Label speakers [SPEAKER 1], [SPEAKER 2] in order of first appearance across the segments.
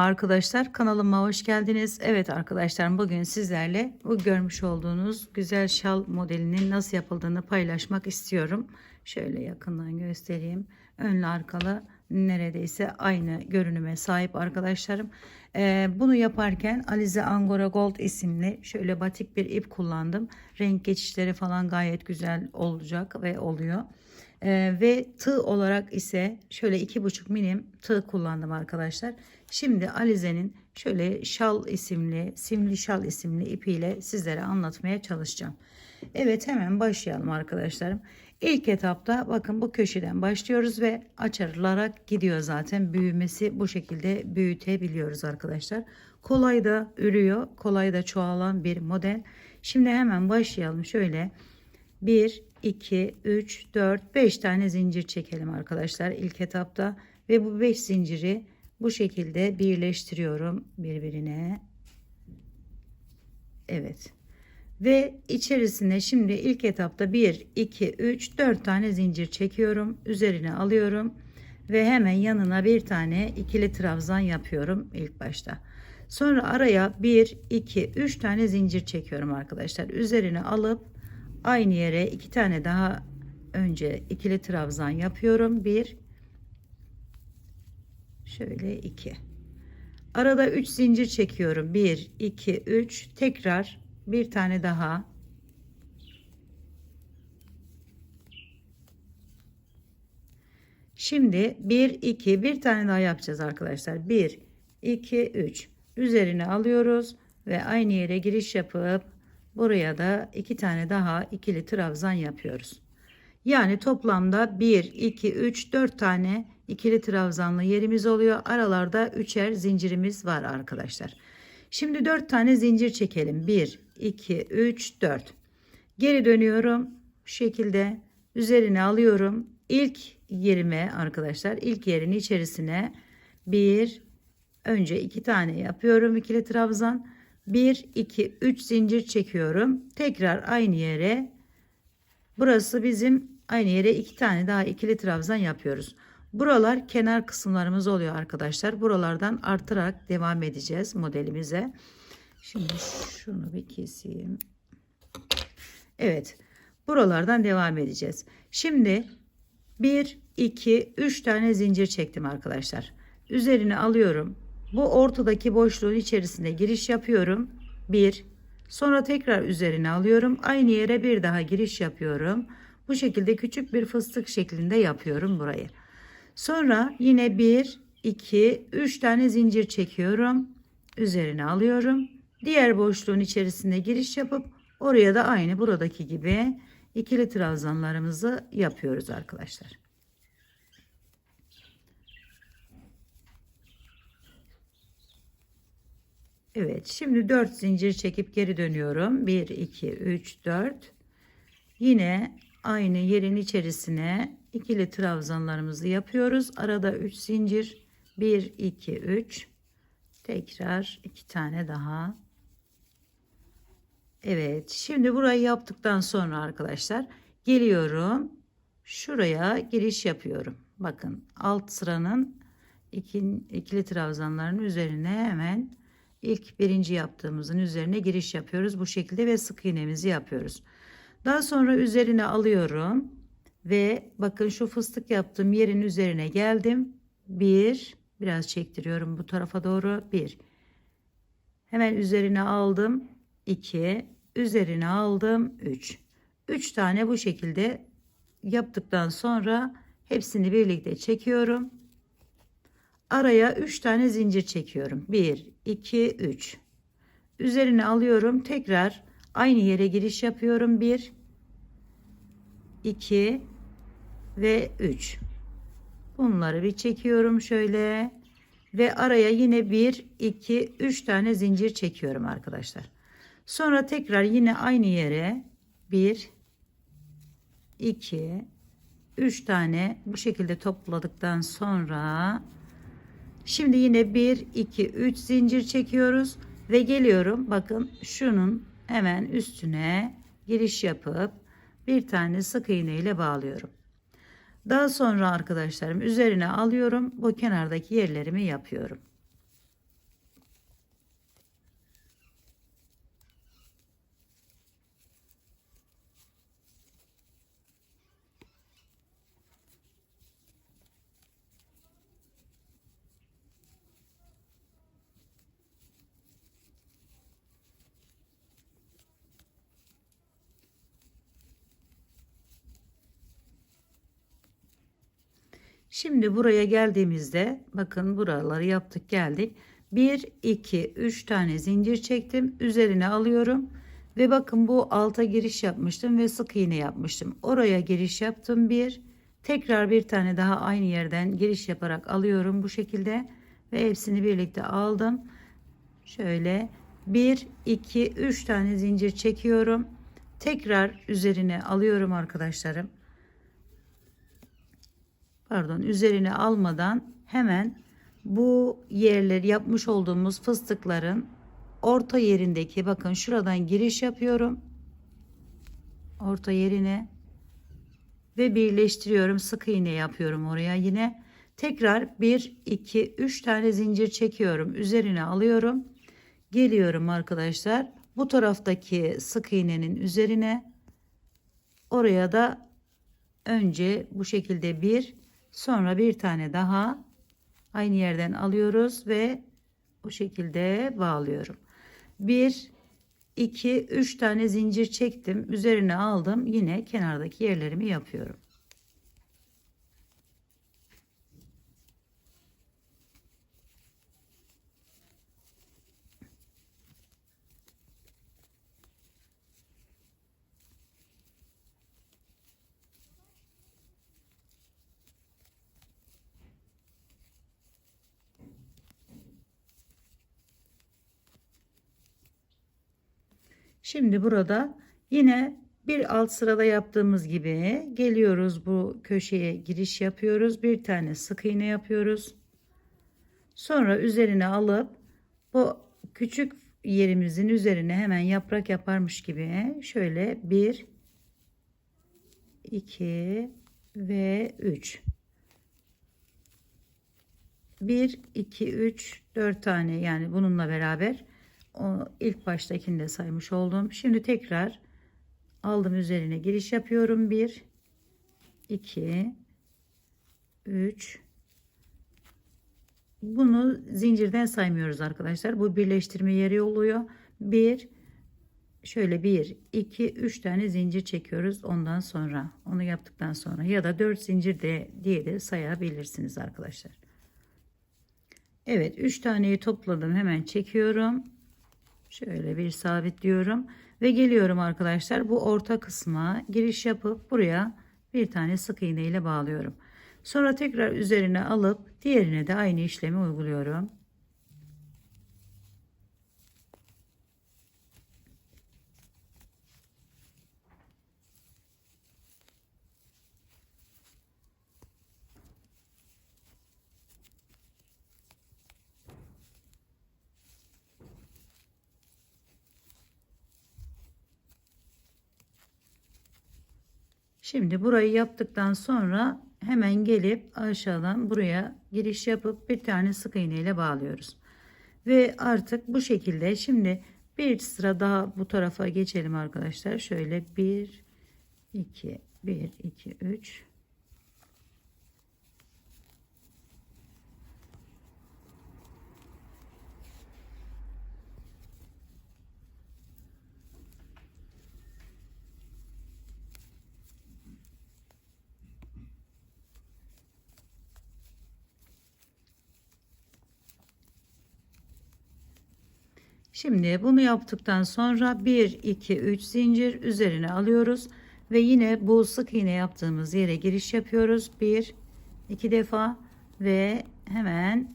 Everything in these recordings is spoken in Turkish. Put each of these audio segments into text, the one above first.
[SPEAKER 1] Merhaba arkadaşlar kanalıma hoş geldiniz. Evet arkadaşlar bugün sizlerle bu görmüş olduğunuz güzel şal modelinin nasıl yapıldığını paylaşmak istiyorum. Şöyle yakından göstereyim. Önlü arkalı neredeyse aynı görünüme sahip arkadaşlarım. Ee, bunu yaparken Alize Angora Gold isimli şöyle batik bir ip kullandım. Renk geçişleri falan gayet güzel olacak ve oluyor. Ee, ve tığ olarak ise şöyle iki buçuk milim tığ kullandım arkadaşlar. Şimdi Alize'nin şöyle şal isimli, simli şal isimli ipiyle sizlere anlatmaya çalışacağım. Evet hemen başlayalım arkadaşlarım. İlk etapta bakın bu köşeden başlıyoruz ve açılarak gidiyor zaten. Büyümesi bu şekilde büyütebiliyoruz arkadaşlar. Kolay da ürüyor, kolay da çoğalan bir model. Şimdi hemen başlayalım şöyle. 1, 2, 3, 4, 5 tane zincir çekelim arkadaşlar ilk etapta. Ve bu 5 zinciri bu şekilde birleştiriyorum birbirine. Evet. Ve içerisine şimdi ilk etapta 1, 2, 3, 4 tane zincir çekiyorum. Üzerine alıyorum. Ve hemen yanına bir tane ikili trabzan yapıyorum ilk başta. Sonra araya 1, 2, 3 tane zincir çekiyorum arkadaşlar. Üzerine alıp aynı yere iki tane daha önce ikili trabzan yapıyorum. 1, Şöyle 2. Arada 3 zincir çekiyorum. 1, 2, 3. Tekrar bir tane daha. Şimdi 1, 2, bir tane daha yapacağız arkadaşlar. 1, 2, 3. Üzerine alıyoruz ve aynı yere giriş yapıp buraya da iki tane daha ikili trabzan yapıyoruz. Yani toplamda 1, 2, 3, 4 tane ikili trabzanlı yerimiz oluyor. Aralarda üçer zincirimiz var arkadaşlar. Şimdi 4 tane zincir çekelim. 1, 2, 3, 4. Geri dönüyorum. Bu şekilde üzerine alıyorum. İlk yerime arkadaşlar ilk yerin içerisine bir önce iki tane yapıyorum ikili trabzan. 1, 2, 3 zincir çekiyorum. Tekrar aynı yere burası bizim aynı yere iki tane daha ikili trabzan yapıyoruz. Buralar kenar kısımlarımız oluyor arkadaşlar. Buralardan artarak devam edeceğiz modelimize. Şimdi şunu bir keseyim. Evet. Buralardan devam edeceğiz. Şimdi 1, 2, 3 tane zincir çektim arkadaşlar. Üzerine alıyorum. Bu ortadaki boşluğun içerisine giriş yapıyorum. 1. Sonra tekrar üzerine alıyorum. Aynı yere bir daha giriş yapıyorum. Bu şekilde küçük bir fıstık şeklinde yapıyorum burayı. Sonra yine 1, 2, 3 tane zincir çekiyorum. Üzerine alıyorum. Diğer boşluğun içerisine giriş yapıp oraya da aynı buradaki gibi ikili trabzanlarımızı yapıyoruz arkadaşlar. Evet şimdi 4 zincir çekip geri dönüyorum. 1, 2, 3, 4. Yine aynı yerin içerisine ikili trabzanlarımızı yapıyoruz. Arada 3 zincir 1 2 3 tekrar iki tane daha. Evet şimdi burayı yaptıktan sonra arkadaşlar geliyorum. Şuraya giriş yapıyorum. Bakın alt sıranın iki, ikili trabzanların üzerine hemen ilk birinci yaptığımızın üzerine giriş yapıyoruz. Bu şekilde ve sık iğnemizi yapıyoruz. Daha sonra üzerine alıyorum ve bakın şu fıstık yaptığım yerin üzerine geldim. Bir, biraz çektiriyorum bu tarafa doğru. Bir. Hemen üzerine aldım. iki, üzerine aldım. Üç. Üç tane bu şekilde yaptıktan sonra hepsini birlikte çekiyorum. Araya üç tane zincir çekiyorum. Bir, iki, üç. Üzerine alıyorum. Tekrar aynı yere giriş yapıyorum. Bir, iki, ve 3. Bunları bir çekiyorum şöyle ve araya yine 1 2 3 tane zincir çekiyorum arkadaşlar. Sonra tekrar yine aynı yere 1 2 3 tane bu şekilde topladıktan sonra şimdi yine 1 2 3 zincir çekiyoruz ve geliyorum bakın şunun hemen üstüne giriş yapıp bir tane sık iğne ile bağlıyorum. Daha sonra arkadaşlarım üzerine alıyorum. Bu kenardaki yerlerimi yapıyorum. Şimdi buraya geldiğimizde bakın buraları yaptık geldik. 1 2 3 tane zincir çektim. Üzerine alıyorum. Ve bakın bu alta giriş yapmıştım ve sık iğne yapmıştım. Oraya giriş yaptım bir. Tekrar bir tane daha aynı yerden giriş yaparak alıyorum bu şekilde. Ve hepsini birlikte aldım. Şöyle 1 2 3 tane zincir çekiyorum. Tekrar üzerine alıyorum arkadaşlarım. Pardon üzerine almadan hemen bu yerleri yapmış olduğumuz fıstıkların orta yerindeki bakın şuradan giriş yapıyorum. Orta yerine ve birleştiriyorum. Sık iğne yapıyorum oraya yine. Tekrar 1 2 3 tane zincir çekiyorum. Üzerine alıyorum. Geliyorum arkadaşlar. Bu taraftaki sık iğnenin üzerine oraya da önce bu şekilde bir sonra bir tane daha aynı yerden alıyoruz ve bu şekilde bağlıyorum. 1 2 3 tane zincir çektim. Üzerine aldım. Yine kenardaki yerlerimi yapıyorum. Şimdi burada yine bir alt sırada yaptığımız gibi geliyoruz bu köşeye giriş yapıyoruz. Bir tane sık iğne yapıyoruz. Sonra üzerine alıp bu küçük yerimizin üzerine hemen yaprak yaparmış gibi şöyle bir 2 ve 3 1 2 3 4 tane yani bununla beraber ilk baştakini de saymış oldum. Şimdi tekrar aldım üzerine giriş yapıyorum. 1 2 3 Bunu zincirden saymıyoruz arkadaşlar. Bu birleştirme yeri oluyor. 1 şöyle 1 2 3 tane zincir çekiyoruz ondan sonra. Onu yaptıktan sonra ya da 4 zincir de diye de sayabilirsiniz arkadaşlar. Evet 3 taneyi topladım hemen çekiyorum. Şöyle bir sabitliyorum ve geliyorum arkadaşlar bu orta kısma giriş yapıp buraya bir tane sık iğne ile bağlıyorum. Sonra tekrar üzerine alıp diğerine de aynı işlemi uyguluyorum. Şimdi burayı yaptıktan sonra hemen gelip aşağıdan buraya giriş yapıp bir tane sık iğne ile bağlıyoruz. Ve artık bu şekilde şimdi bir sıra daha bu tarafa geçelim arkadaşlar. Şöyle 1 2 1 2 3 Şimdi bunu yaptıktan sonra 1 2 3 zincir üzerine alıyoruz ve yine bu sık iğne yaptığımız yere giriş yapıyoruz. 1 2 defa ve hemen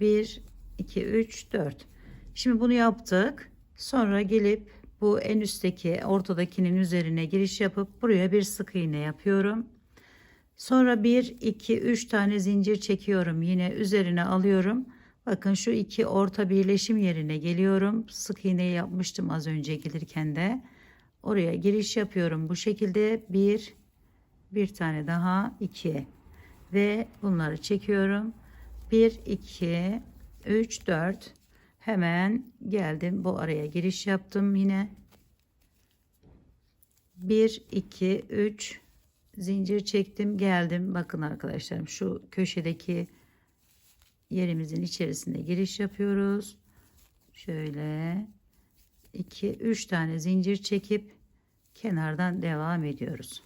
[SPEAKER 1] 1 2 3 4. Şimdi bunu yaptık. Sonra gelip bu en üstteki ortadakinin üzerine giriş yapıp buraya bir sık iğne yapıyorum. Sonra 1 2 3 tane zincir çekiyorum. Yine üzerine alıyorum Bakın şu iki orta birleşim yerine geliyorum. Sık iğne yapmıştım az önce gelirken de. Oraya giriş yapıyorum. Bu şekilde bir, bir tane daha iki ve bunları çekiyorum. Bir, iki, üç, dört. Hemen geldim. Bu araya giriş yaptım yine. Bir, iki, üç zincir çektim geldim. Bakın arkadaşlarım şu köşedeki yerimizin içerisinde giriş yapıyoruz. Şöyle 2 3 tane zincir çekip kenardan devam ediyoruz.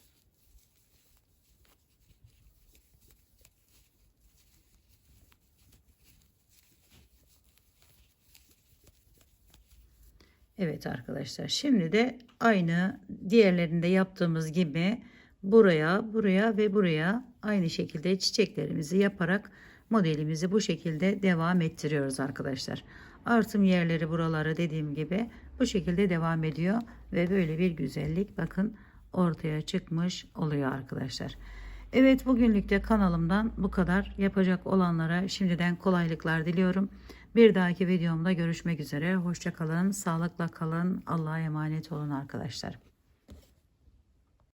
[SPEAKER 1] Evet arkadaşlar şimdi de aynı diğerlerinde yaptığımız gibi buraya, buraya ve buraya aynı şekilde çiçeklerimizi yaparak modelimizi bu şekilde devam ettiriyoruz arkadaşlar. Artım yerleri buraları dediğim gibi bu şekilde devam ediyor ve böyle bir güzellik bakın ortaya çıkmış oluyor arkadaşlar. Evet bugünlük de kanalımdan bu kadar. Yapacak olanlara şimdiden kolaylıklar diliyorum. Bir dahaki videomda görüşmek üzere. Hoşçakalın, sağlıkla kalın, Allah'a emanet olun arkadaşlar.